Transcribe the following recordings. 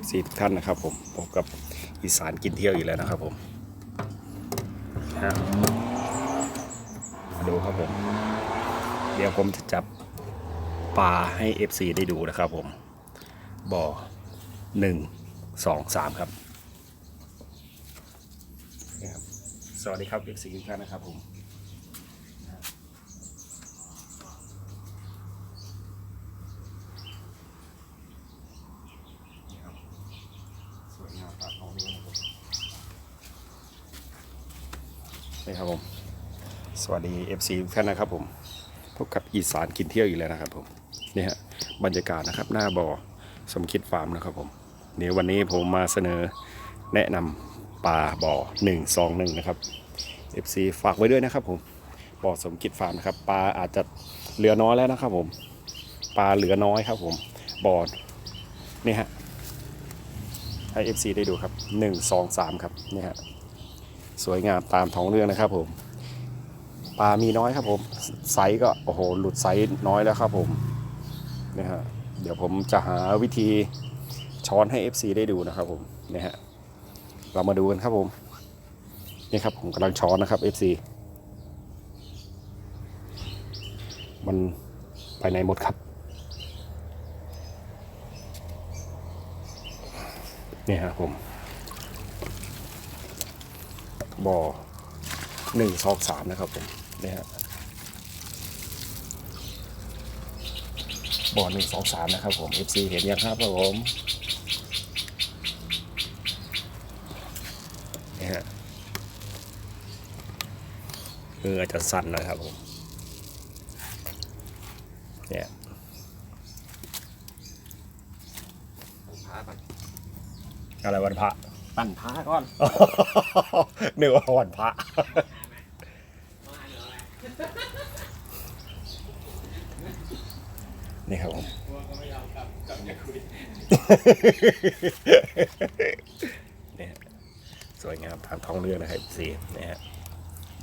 FC ทุกท่านนะครับผมพบกับอีสานกินเที่ยวอีกแล้วนะครับผมฮะมาดูครับผม เดี๋ยวผมจะจับปลาให้ FC ได้ดูนะครับผม บ่อหนึ่งสองสามครับนี่ครับสวัสดีครับ FC ทุกท่านนะครับผม สวยงามปลาทองนี้นะครับนี่ครับผม ส วัสดี FC ทุกท่านนะครับผมพบกับอีสานกินเที่ยวอีกแล้วนะครับผมนี่ฮะบรรยากาศนะครับหน้าบ่อสมคิดฟาร์มนะครับผมเดี๋ยววันนี้ผมมาเสนอแนะนำปลาบ่อ1 2 1นะครับ FC ฝากไว้ด้วยนะครับผมบ่อสมคิดฟาร์มนะครับปลาอาจจะเหลือน้อยแล้วนะครับผมปลาเหลือน้อยครับผมบ่อนี่ฮะให้ FC ได้ดูครับ 1 2 3 ครับนี่ฮะสวยงามตามท้องเรื่องนะครับผม ปลามีน้อยครับผมไซส์ก็โอ้โหหลุดไซส์น้อยแล้วครับผมนี่ฮะเดี๋ยวผมจะหาวิธีช้อนให้ FC ได้ดูนะครับผมนี่ฮะเรามาดูกันครับผมนี่ครับผมกำลังช้อนนะครับ FC มันไปไหนหมดครับนี่ฮะผมบ่อหนึ่งสองสามนะครับผม นี่ฮะบ่อหนึ่งสองสามนะครับผม FC เห็นยังครับผมนี่ฮะมืออาจจะสั่นหนะครับผมเนี่ยพาก่อนอะไรวันพระ ปั่นพาก่อน นึกว่าวันพระ นี่ครับผมนี่ฮะสวยงามทางท้องเรื่องนะครับสีนี่ฮะ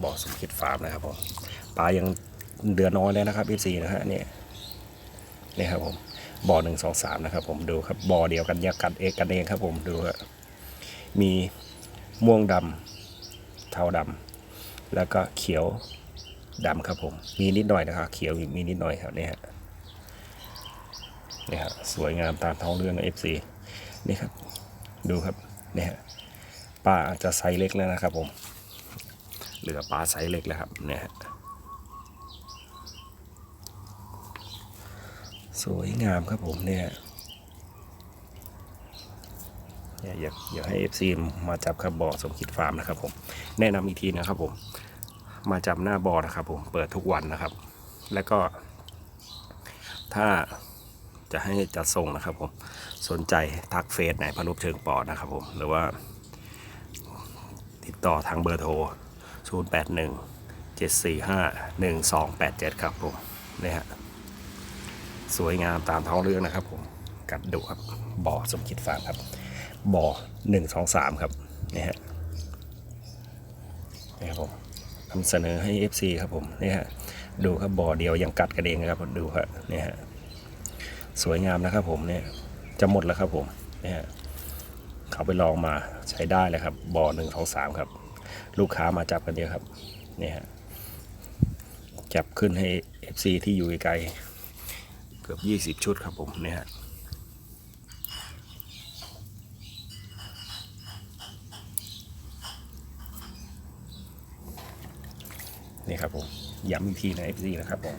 บ่อสมคิดฟาร์มนะครับผมปลายังเดือน้อยเลยนะครับพี่สีนะฮะนี่นี่ครับผมบ่อหนึ่งสองสามนะครับ ผมดูครับบ่อเดียวกันแยกกันเอกกันเองครับ ผมดูฮะมีม่วงดำเทาดำแล้วก็เขียวดำครับผม มีนิดหน่อยนะครับ เขียวมีนิดหน่อยครับนี่ฮะ นี่ครับสวยงามตามท้องเรื่องนะ FC นี่ครับ ดูครับนี่ฮะปลาอาจจะไซส์เล็กแล้วนะครับผมเหลือปลาไซส์เล็กแล้วครับเนี่ยฮะสวยงามครับผมเนี่ยเนี่ยอยากอยากให้ FC มาจับครับบ่อสมคิดฟาร์มนะครับผมแนะนำอีกทีนะครับผม มาจับหน้าบ่อนะครับผมเปิดทุกวันนะครับ แล้วก็ถ้า จะให้จัดส่งนะครับผมสนใจทักเฟซไหนพนุพเชิงปอดนะครับผมหรือว่า ติดต่อทางเบอร์โทร 0 8 1 7 4 5 1 2 8 7 ครับผมนี่ฮะสวยงามตามท้องเรื่องนะครับผมกัดดุครับบ่อสมคิดฟาร์มครับบ่อ1 2 3ครับนี่ฮะนี่ครับผมนำเสนอให้ FC ครับผมนี่ฮะดูครับบ่อเดียวยังกัดกันเองนะครับดูครับนี่ฮะ สวยงามนะครับผมเนี่ยจะหมดแล้วครับผมเนี่ยเขาไปลองมาใช้ได้เลยครับบ่อหนึ่งสองสามครับ ลูกค้ามาจับกันเยอะครับเนี่ยจับขึ้นให้ FC ที่อยู่ไกลเกือบ20ชุดครับผมเนี่ยฮะนี่ครับผมย้ำอีกทีนะ FC นะครับผม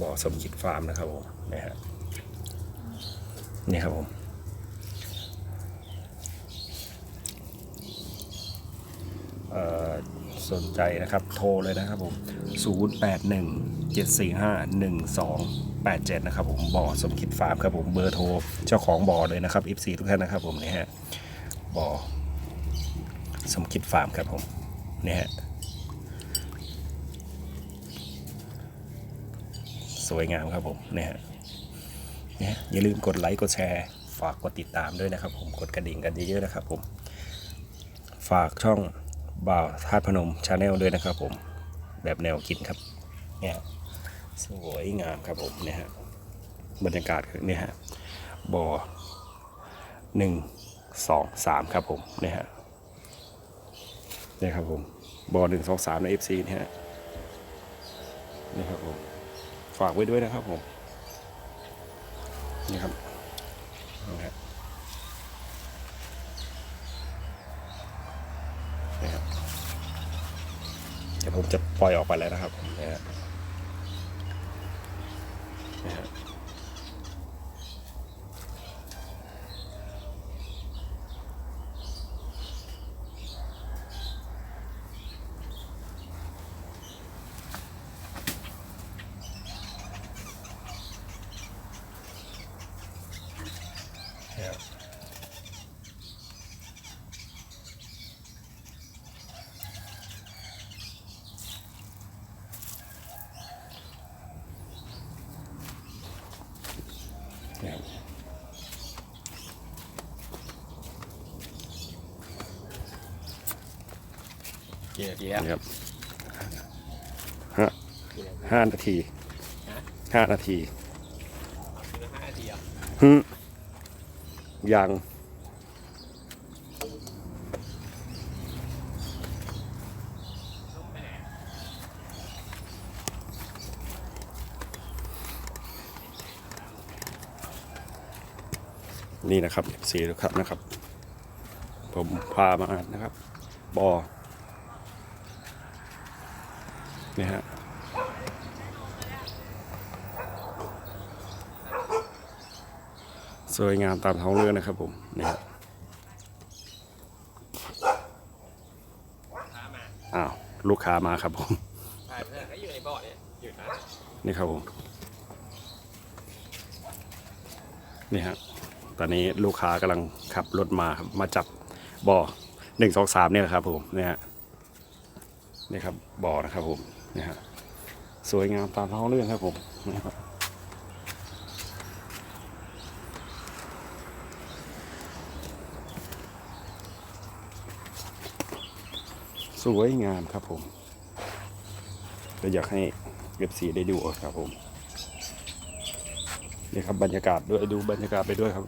บ่อสมจิตฟาร์มนะครับผมนะฮะ นี่ครับผมสนใจนะครับ โทรเลยนะครับผม 081 745 1287 นะครับผมบ่อสมคิดฟาร์มครับผมเบอร์โทรเจ้าของบ่อเลยนะครับ F4 ทุกท่านนะครับผมนี่ฮะบ่อสมคิดฟาร์มครับผมนี่ฮะสวยงามครับผมนี่ฮะ นี่ยอย่าลืมกดไลค์กดแชร์ ฝากกดติดตามด้วยนะครับ ผมกดกระดิ่งกันเยอะๆนะครับผมฝากช่องบ่าวธาตุพนมชาแนลด้วยนะครับผมแบบแนวกินครับเนี่ยสวยงามครับผมเนี่ยฮะบรรยากาศคือเนี่ยฮะบ่อหนึ่งสองสามครับผมเนี่ยฮะเนี่ยครับผมบอหนึ่งสองสามในเอฟซีเนี่ยฮะนี่ครับผมฝากไว้ด้วยนะครับผม นี่ครับนี่ฮะครับเดี๋ยวผมจะปล่อยออกไปแล้วนะครับนี่ฮะนี่ฮะ Yeah. เนี่ย เกียร์เกียร์นะครับห้าห้านาทีห้านาทีห้านาทีอะฮึยังนี่นะครับสีทุกครับนะครับ ผมพามานะครับบอ นี่ฮะสวยงามตามท้องเรื่องนะครับผมนี่ฮะพามาอ้าวลูกค้ามาครับผมใช่เพื่อนก็อยู่ในบ่อเนี่ยอยู่นะนี่ครับผมนี่ฮะตอนนี้ลูกค้ากำลังขับรถมาครับมาจับบ่อหนึ่งสองสามเนี่ยแหละครับผมนี่ฮะนี่ครับบ่อนะครับผม นี่ฮะสวยงามตามท้องเรื่องครับผมนี่ครับสวยงามครับผมก็อยากให้เว็บสีได้ดูครับผมนี่ครับบรรยากาศด้วยดูบรรยากาศไปด้วยครับ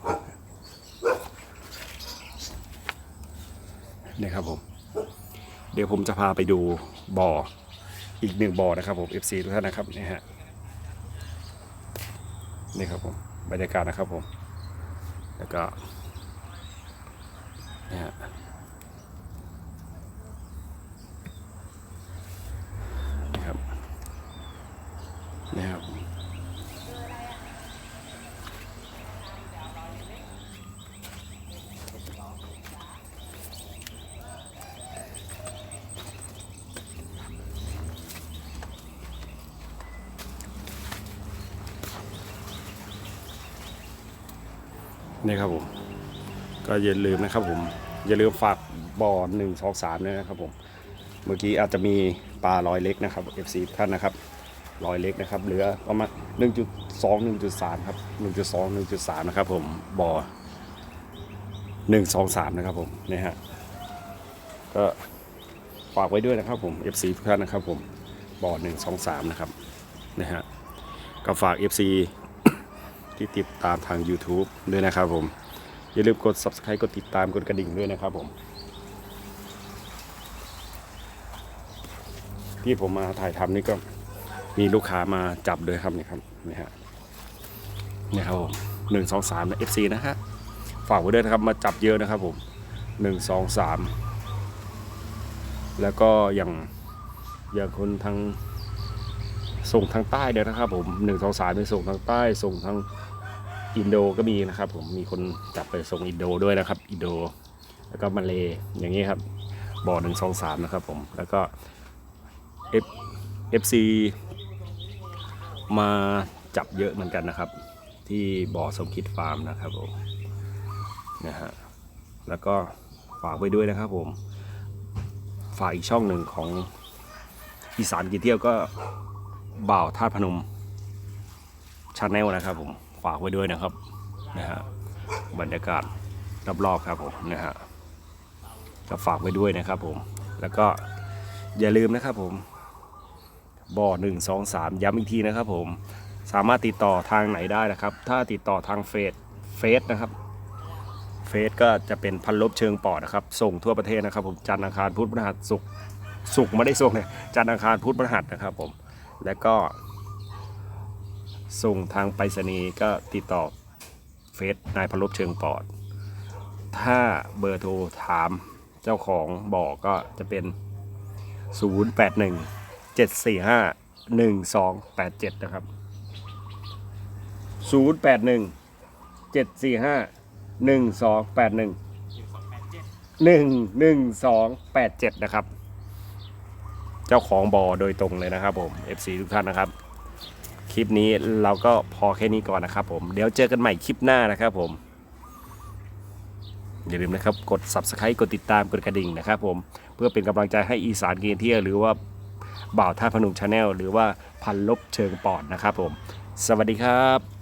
นี่ครับผม เดี๋ยวผมจะพาไปดูบ่อ อีกหนึ่งบ่อนะครับผม FC ทุกท่านนะครับนี่ฮะนี่ครับผมบรรยากาศนะครับผม แล้วก็นี่ฮะ นี่ครับผม ก็อย่าลืมนะครับผมอย่าลืมฝากบ่อหนึ่งสองสามด้วยนะครับผมเมื่อกี้อาจจะมีปลาลอยเล็กนะครับ FC ท่านนะครับลอยเล็กนะครับเหลือประมาณ1.2 1.3ครับ1.2 1.3นะครับผมบ่อ1 2 3นะครับผมนี่ฮะก็ฝากไว้ด้วยนะครับผม FC ทุกท่านนะครับผมบ่อ1 2 3นะครับนะฮะก็ฝาก FC ที่ติดตามทาง YouTube ด้วยนะครับผม อย่าลืมกด Subscribe กดติดตามกดกระดิ่งด้วยนะครับผม ที่ผมมาถ่ายทำนี่ก็มีลูกค้ามาจับด้วยครับนี่ครับนี่ฮะนี่ครับผมหนึ่งสองสามเอฟซีนะฮะฝากไว้ด้วยนะครับมาจับเยอะนะครับผมหนึ่งสองสามแล้วก็อย่างอย่างคนทางส่งทางใต้เดียวนะครับผมหนึ่งสองสามไปส่งทางใต้ส่งทาง อินโดก็มีนะครับ ผมมีคนจับไปส่งอินโดด้วยนะครับ อินโด แล้วก็มาเลอย่างนี้ครับบ่อหนึ่งสองสามนะครับ ผมแล้วก็ F FC มาจับเยอะเหมือนกันนะครับ ที่บ่อสมคิดฟาร์มนะครับผมนะฮะแล้วก็ฝากไว้ด้วยนะครับ ผมฝากอีกช่องหนึ่งของอีสานกินเที่ยวก็บ่าวท่าตุพนมชาแนลนะครับผม ฝากไว้ด้วยนะครับนะฮะบรรยากาศรอบๆครับผมนะฮะก็ฝากไว้ด้วยนะครับผม แล้วก็อย่าลืมนะครับผมบ่อหนึ่งสองสามย้ำอีกทีนะครับผมสามารถติดต่อทางไหนได้นะครับ ถ้าติดต่อทางเฟซเฟซนะครับเฟซก็จะเป็นพันลบเชิงปอดนะครับ ส่งทั่วประเทศนะครับ ผมจันทร์อังคารพุธพฤหัสศุกร์ศุกร์ไม่ได้ส่งเลยจันทร์อังคารพุธพฤหัสนะครับผม แล้วก็ ส่งทางไปรษณีย์ก็ติดต่อเฟซนายพลบเชิงปอด ถ้าเบอร์โทรถามเจ้าของบอกก็จะเป็น 081 745 1287 นะครับ 081 745 1281 11287 นะครับ เจ้าของบอโดยตรงเลยนะครับผม FC ทุกท่านนะครับ ลิปนี้เราก็พอแค่นี้ก่อนนะครับผม เดี๋ยวเจอกันใหม่คลิปหน้านะครับผม อย่าลืมนะครับ กด subscribe กดติดตามกดกระดิ่งนะครับผม เพื่อเป็นกำลังใจให้อีสานเกียนเที่ยวหรือว่าบ่าวท่าพนุงชาแนลหรือว่าพันลบเชิงปอดนะครับผม สวัสดีครับ